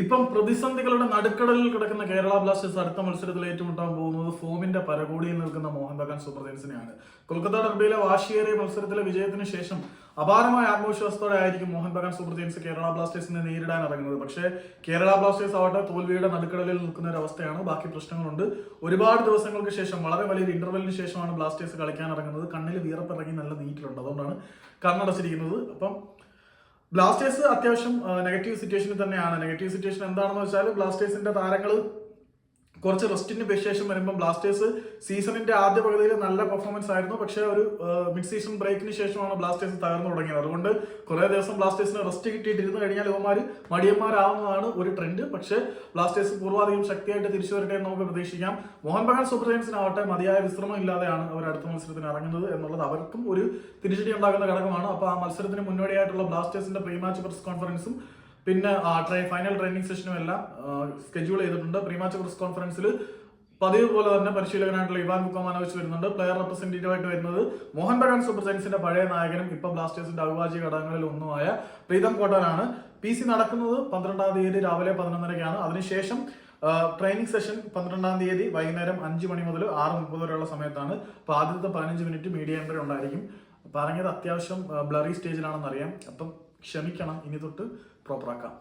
ഇപ്പം പ്രതിസന്ധികളുടെ നടുക്കടലിൽ കിടക്കുന്ന കേരള ബ്ലാസ്റ്റേഴ്സ് അടുത്ത മത്സരത്തിൽ ഏറ്റുമുട്ടാൻ പോകുന്നത് ഫോമിന്റെ പരകോടിയിൽ നിൽക്കുന്ന മോഹൻ ബഗാൻ സൂപ്പർ ജയൻസിനെയാണ് കൊൽക്കത്ത ഡർബിയിലെ വാശിയേറിയ മത്സരത്തിലെ വിജയത്തിന് ശേഷം അപാരമായ ആത്മവിശ്വാസത്തോടെ ആയിരിക്കും മോഹൻ ബഗാൻ സൂപ്പർ ജയൻസ് കേരള ബ്ലാസ്റ്റേഴ്സിനെ നേരിടാൻ ഇറങ്ങുന്നത്. പക്ഷേ കേരള ബ്ലാസ്റ്റേഴ്സ് ആവട്ടെ തോൽവിയുടെ നടുക്കടലിൽ നിൽക്കുന്ന ഒരു അവസ്ഥയാണ്. ബാക്കി പ്രശ്നങ്ങളുണ്ട്. ഒരുപാട് ദിവസങ്ങൾക്ക് ശേഷം വളരെ വലിയൊരു ഇന്റർവെല്ലിന് ശേഷമാണ് ബ്ലാസ്റ്റേഴ്സ് കളിക്കാൻ ഇറങ്ങുന്നത്. കണ്ണിൽ വീറപ്പിറങ്ങി നല്ല നീറ്റിലുണ്ട്. അതുകൊണ്ടാണ് കണ്ണടച്ചിരിക്കുന്നത്. അപ്പം ബ്ലാസ്റ്റേഴ്സ് അത്യാവശ്യം നെഗറ്റീവ് സിറ്റുവേഷനിൽ തന്നെയാണ്. നെഗറ്റീവ് സിറ്റുവേഷൻ എന്താണെന്ന് വെച്ചാൽ ബ്ലാസ്റ്റേഴ്സിന്റെ താരങ്ങൾ കുറച്ച് റെസ്റ്റിന് ശേഷം വരുമ്പോൾ ബ്ലാസ്റ്റേഴ്സ് സീസണിന്റെ ആദ്യ പകുതിയിൽ നല്ല പെർഫോമൻസ് ആയിരുന്നു. പക്ഷേ ഒരു മിഡ് സീസൺ ബ്രേക്കിന് ശേഷമാണ് ബ്ലാസ്റ്റേഴ്സ് തകർന്നു തുടങ്ങിയത്. അതുകൊണ്ട് കുറെ ദിവസം ബ്ലാസ്റ്റേഴ്സിന് റെസ്റ്റ് കിട്ടിയിട്ടിരുന്നു കഴിഞ്ഞാൽ ഇവന്മാർ മടിയന്മാരാവുന്നതാണ് ഒരു ട്രെൻഡ് പക്ഷേ ബ്ലാസ്റ്റേഴ്സ് പൂർവാധികം ശക്തിയായിട്ട് തിരിച്ചു വരട്ടെ എന്ന് നമുക്ക് പ്രതീക്ഷിക്കാം. മോഹൻ ബഗാൻ സൂപ്പർ ജയൻസിനാവട്ടെ മതിയായ വിശ്രമം ഇല്ലാതെയാണ് അവർ അടുത്ത മത്സരത്തിന് ഇറങ്ങുന്നത് എന്നുള്ളത് അവർക്കും ഒരു തിരിച്ചടി ഉണ്ടാകുന്ന ഘടകമാണ്. അപ്പോൾ ആ മത്സരത്തിന് മുന്നോടിയായിട്ടുള്ള ബ്ലാസ്റ്റേഴ്സിന്റെ പ്രീ മാച്ച് പ്രസ് കോൺഫറൻസും പിന്നെ ആ ട്രൈ ഫൈനൽ ട്രെയിനിങ് സെഷനും എല്ലാം സ്കെഡ്യൂൾ ചെയ്തിട്ടുണ്ട്. പ്രീമാച്ച് പ്രസ് കോൺഫറൻസിൽ പതിവ് പോലെ തന്നെ പരിശീലകനായിട്ടുള്ള ഇവാൻ ബുക്കോമാനോവിച്ച് വരുന്നുണ്ട്. പ്ലെയർ റെപ്രസെന്റേറ്റീവ് ആയിട്ട് വരുന്നത് മോഹൻ ബഗാൻ സൂപ്പർ ജയൻസിന്റെ പഴയ നായകനും ഇപ്പൊ ബ്ലാസ്റ്റേഴ്സിന്റെ അവിഭാജ്യ ഘടകങ്ങളിൽ ഒന്നുമായ പ്രീതം കോട്ടനാണ്. പി സി നടക്കുന്നത് പന്ത്രണ്ടാം തീയതി രാവിലെ പതിനൊന്നരയ്ക്കാണ്. അതിനുശേഷം ട്രെയിനിങ് സെഷൻ പന്ത്രണ്ടാം തീയതി വൈകുന്നേരം അഞ്ച് മണി മുതൽ ആറ് മുപ്പത് വരെയുള്ള സമയത്താണ്. അപ്പോൾ ആദ്യത്തെ പതിനഞ്ച് മിനിറ്റ് മീഡിയ എൻട്രി ഉണ്ടായിരിക്കും. പറഞ്ഞത് അത്യാവശ്യം ബ്ലറി സ്റ്റേജിലാണെന്ന് അറിയാം അപ്പം ക്ഷമിക്കണം. ഇനി തൊട്ട് പ്രോപ്പറാക്കാം